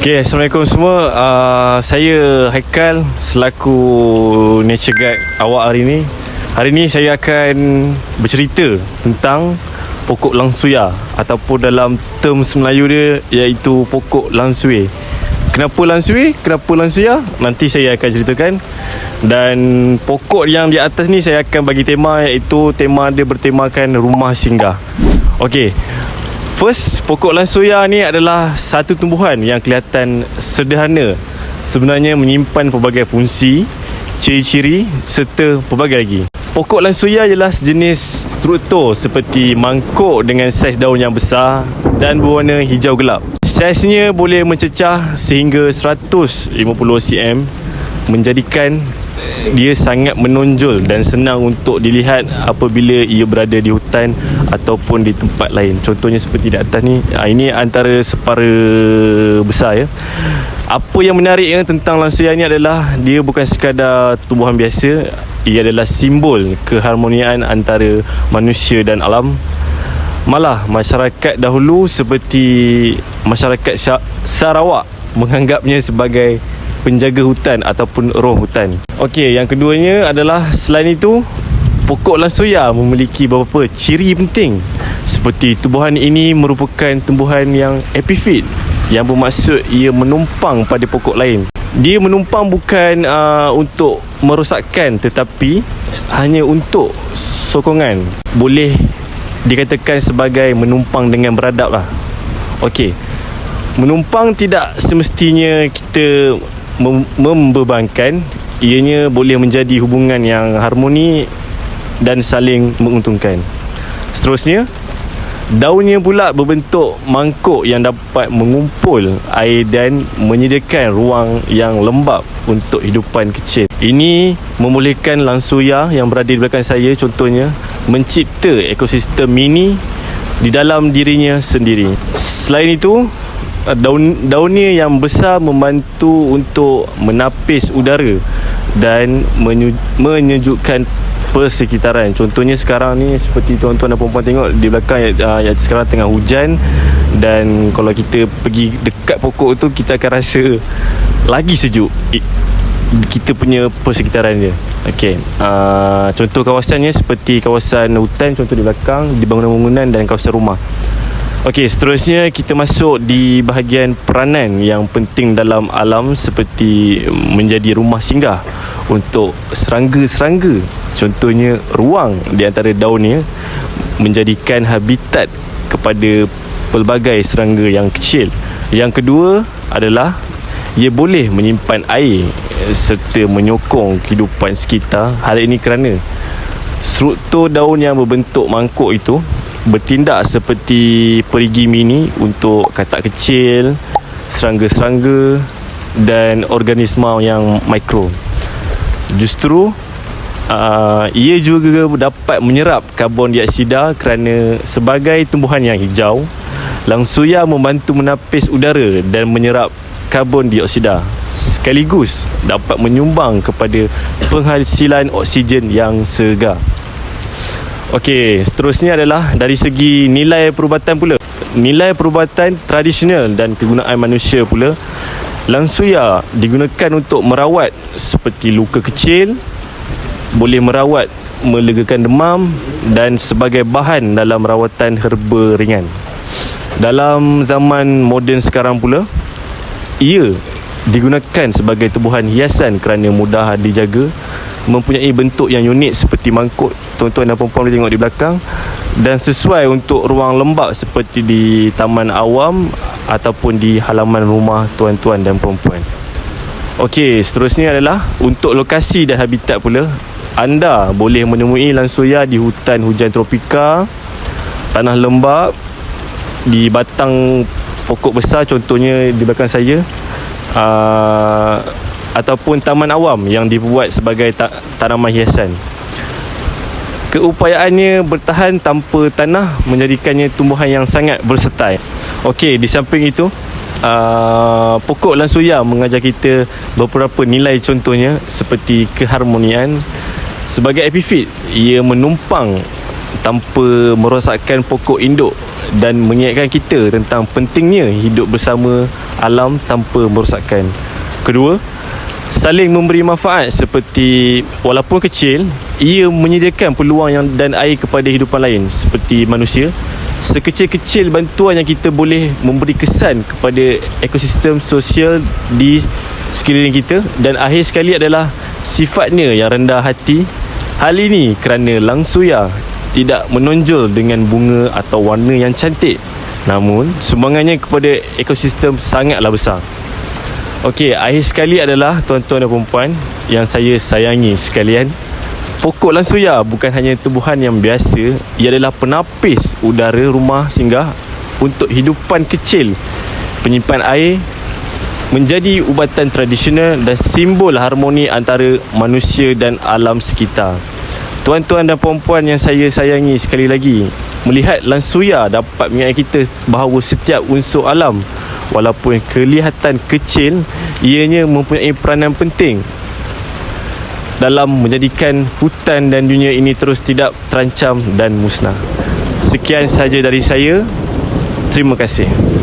Okay, Assalamualaikum semua. Uh, Saya Haikal Selaku Nature Guide awak hari ini Hari ini saya akan bercerita tentang pokok langsuya Ataupun dalam terms Melayu dia Iaitu pokok langsui. Kenapa langsui? Kenapa langsuya? Nanti saya akan ceritakan. Dan pokok yang di atas ni saya akan bagi tema Iaitu tema dia bertemakan rumah singgah. Okay First, pokok lansoya ni adalah satu tumbuhan yang kelihatan sederhana sebenarnya menyimpan pelbagai fungsi, ciri-ciri serta pelbagai lagi. Pokok lansoya ialah sejenis struktur seperti mangkuk dengan saiz daun yang besar dan berwarna hijau gelap. Saiznya boleh mencecah sehingga 150 cm menjadikan dia sangat menonjol dan senang untuk dilihat apabila ia berada di hutan ataupun di tempat lain. Contohnya seperti di atas ni. Ah, ini antara separa besar ya. Apa yang menarik ya, tentang lansuya ni adalah dia bukan sekadar tumbuhan biasa. Ia adalah simbol keharmonian antara manusia dan alam. Malah masyarakat dahulu seperti masyarakat Sarawak menganggapnya sebagai penjaga hutan ataupun roh hutan. Okey, yang keduanya adalah selain itu pokok lansoya memiliki beberapa ciri penting seperti tumbuhan ini merupakan tumbuhan yang epifit yang bermaksud ia menumpang pada pokok lain. Dia menumpang bukan uh, untuk merosakkan tetapi hanya untuk sokongan. Boleh dikatakan sebagai menumpang dengan beradab lah. Okey. Menumpang tidak semestinya kita mem- membebankan ianya boleh menjadi hubungan yang harmoni dan saling menguntungkan. Seterusnya daunnya pula berbentuk mangkuk yang dapat mengumpul air dan menyediakan ruang yang lembap untuk hidupan kecil. Ini membolehkan langsuya yang berada di belakang saya contohnya mencipta ekosistem mini di dalam dirinya sendiri. Selain itu daun daunnya yang besar membantu untuk menapis udara dan menyu, menyejukkan persekitaran. Contohnya sekarang ni seperti tuan-tuan dan puan-puan tengok di belakang uh, yang sekarang tengah hujan dan kalau kita pergi dekat pokok tu kita akan rasa lagi sejuk kita punya persekitaran dia. Okey. Uh, contoh kawasannya seperti kawasan hutan contoh di belakang, di bangunan-bangunan dan kawasan rumah. Okey, seterusnya kita masuk di bahagian peranan yang penting dalam alam seperti menjadi rumah singgah untuk serangga-serangga. Contohnya ruang di antara daunnya menjadikan habitat kepada pelbagai serangga yang kecil. Yang kedua adalah ia boleh menyimpan air serta menyokong kehidupan sekitar. Hal ini kerana struktur daun yang berbentuk mangkuk itu bertindak seperti perigi mini untuk katak kecil, serangga-serangga dan organisma yang mikro. Justru uh, ia juga dapat menyerap karbon dioksida kerana sebagai tumbuhan yang hijau, langsuya membantu menapis udara dan menyerap karbon dioksida sekaligus dapat menyumbang kepada penghasilan oksigen yang segar. Okey, seterusnya adalah dari segi nilai perubatan pula. Nilai perubatan tradisional dan kegunaan manusia pula. Langsuya digunakan untuk merawat seperti luka kecil, boleh merawat melegakan demam dan sebagai bahan dalam rawatan herba ringan. Dalam zaman moden sekarang pula, ia digunakan sebagai tumbuhan hiasan kerana mudah dijaga mempunyai bentuk yang unik seperti mangkuk. Tuan-tuan dan puan-puan boleh tengok di belakang. Dan sesuai untuk ruang lembab seperti di taman awam ataupun di halaman rumah tuan-tuan dan puan-puan. Okey, seterusnya adalah untuk lokasi dan habitat pula. Anda boleh menemui lansuya di hutan hujan tropika tanah lembab di batang pokok besar contohnya di belakang saya. Uh, ataupun taman awam yang dibuat sebagai ta- tanaman hiasan. Keupayaannya bertahan tanpa tanah menjadikannya tumbuhan yang sangat versatil. Okey, di samping itu, uh, pokok lansuya mengajar kita beberapa nilai contohnya seperti keharmonian. Sebagai epifit, ia menumpang tanpa merosakkan pokok induk dan mengingatkan kita tentang pentingnya hidup bersama alam tanpa merosakkan. Kedua, saling memberi manfaat seperti walaupun kecil, ia menyediakan peluang yang dan air kepada hidupan lain seperti manusia. Sekecil-kecil bantuan yang kita boleh memberi kesan kepada ekosistem sosial di sekeliling kita dan akhir sekali adalah sifatnya yang rendah hati. Hal ini kerana langsuya tidak menonjol dengan bunga atau warna yang cantik. Namun, sumbangannya kepada ekosistem sangatlah besar. Okey, akhir sekali adalah tuan-tuan dan puan yang saya sayangi sekalian. Pokok lansuya bukan hanya tumbuhan yang biasa, ia adalah penapis udara rumah singgah untuk hidupan kecil. Penyimpan air menjadi ubatan tradisional dan simbol harmoni antara manusia dan alam sekitar. Tuan-tuan dan puan-puan yang saya sayangi sekali lagi, melihat lansuya dapat mengingatkan kita bahawa setiap unsur alam walaupun kelihatan kecil ianya mempunyai peranan penting dalam menjadikan hutan dan dunia ini terus tidak terancam dan musnah. Sekian saja dari saya. Terima kasih.